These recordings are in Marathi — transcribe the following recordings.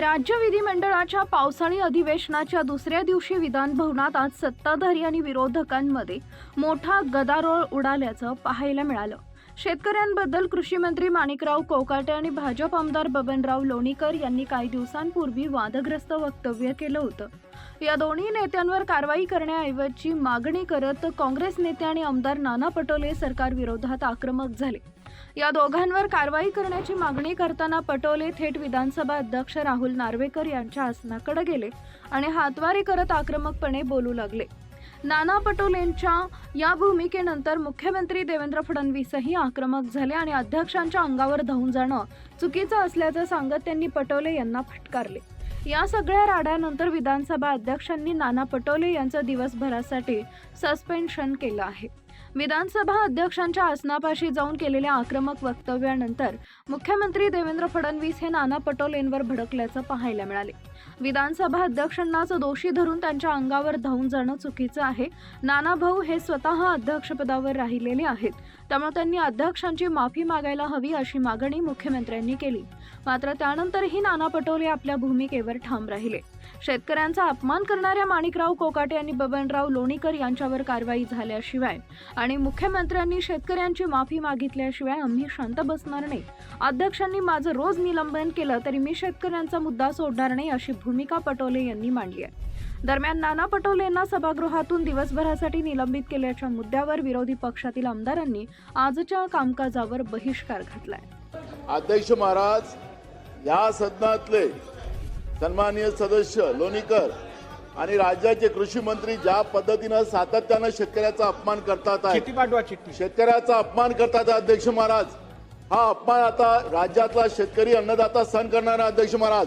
राज्य विधिमंडळाच्या पावसाळी अधिवेशनाच्या दुसऱ्या दिवशी विधानभवनात आज सत्ताधारी आणि विरोधकांमध्ये मोठा गदारोळ उडाल्याचं पाहायला मिळालं. शेतकऱ्यांबद्दल कृषी मंत्री माणिकराव कोकाटे आणि भाजप आमदार बबनराव लोणीकर यांनी काही दिवसांपूर्वी वादग्रस्त वक्तव्य केलं होतं. या दोन्ही नेत्यांवर कारवाई करण्याऐवजी मागणी करत काँग्रेस नेते आणि आमदार नाना पटोले सरकार विरोधात आक्रमक झाले. या दोघांवर कारवाई करण्याची मागणी करताना पटोले थेट विधानसभा अध्यक्ष राहुल नार्वेकर यांच्या आसनाकडे गेले आणि हातवारी करत आक्रमकपणे बोलू लागले. नाना पटोलेंच्या या भूमिकेनंतर मुख्यमंत्री देवेंद्र फडणवीसही आक्रमक झाले आणि अध्यक्षांच्या अंगावर धावून जाणं चुकीचं असल्याचं सांगत त्यांनी पटोले यांना फटकारले. या सगळ्या राड्यानंतर विधानसभा अध्यक्षांनी नाना पटोले यांचं दिवसभरासाठी सस्पेन्शन केलं आहे. विधानसभा अध्यक्षांच्या आसनापाशी जाऊन केलेल्या आक्रमक वक्तव्यानंतर मुख्यमंत्री देवेंद्र फडणवीस हे नाना पटोलेंवर भडकल्याचं पाहायला मिळाले. विधानसभा अध्यक्षांनाच दोषी धरून त्यांच्या अंगावर धावून जाणं चुकीचं आहे. नाना भाऊ हे स्वतः अध्यक्षपदावर राहिलेले आहेत. त्यामुळे त्यांनी अध्यक्षांची माफी मागायला हवी अशी मागणी मुख्यमंत्र्यांनी केली. मात्र त्यानंतरही नाना पटोले आपल्या भूमिकेवर ठाम राहिले. शेतकऱ्यांचा अपमान करणाऱ्या माणिकराव कोकाटे आणि बबनराव लोणीकर यांच्यावर कारवाई झाल्याशिवाय आणि मुख्यमंत्र्यांनी शेतकऱ्यांची माफी मागितल्याशिवाय आम्ही शांत बसणार नाही. अध्यक्षांनी माझं रोज निलंबन केलं तरी मी शेतकऱ्यांचा मुद्दा सोडणार नाही अशी भूमिका पटोले यांनी मांडली आहे. दरम्यान नाना पटोले यांना सभागृहातून दिवसभरासाठी निलंबित केल्याच्या मुद्द्यावर विरोधी पक्षातील आमदारांनी आजच्या कामकाजावर बहिष्कार घातलाय. अध्यक्ष महाराज या सदनातले सन्माननीय सदस्य लोणीकर आणि राज्याचे कृषी मंत्री ज्या पद्धतीनं सातत्यानं शेतकऱ्याचा अपमान करतात शेतकऱ्याचा अपमान करतात अध्यक्ष महाराज. हा अपमान आता राज्यातला शेतकरी अन्नदाता सहन करणारा अध्यक्ष महाराज.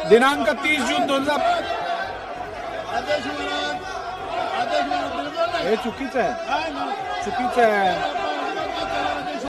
दिनांक तीस जून दोन हजार. हे चुकीचं आहे. चुकीचं आहे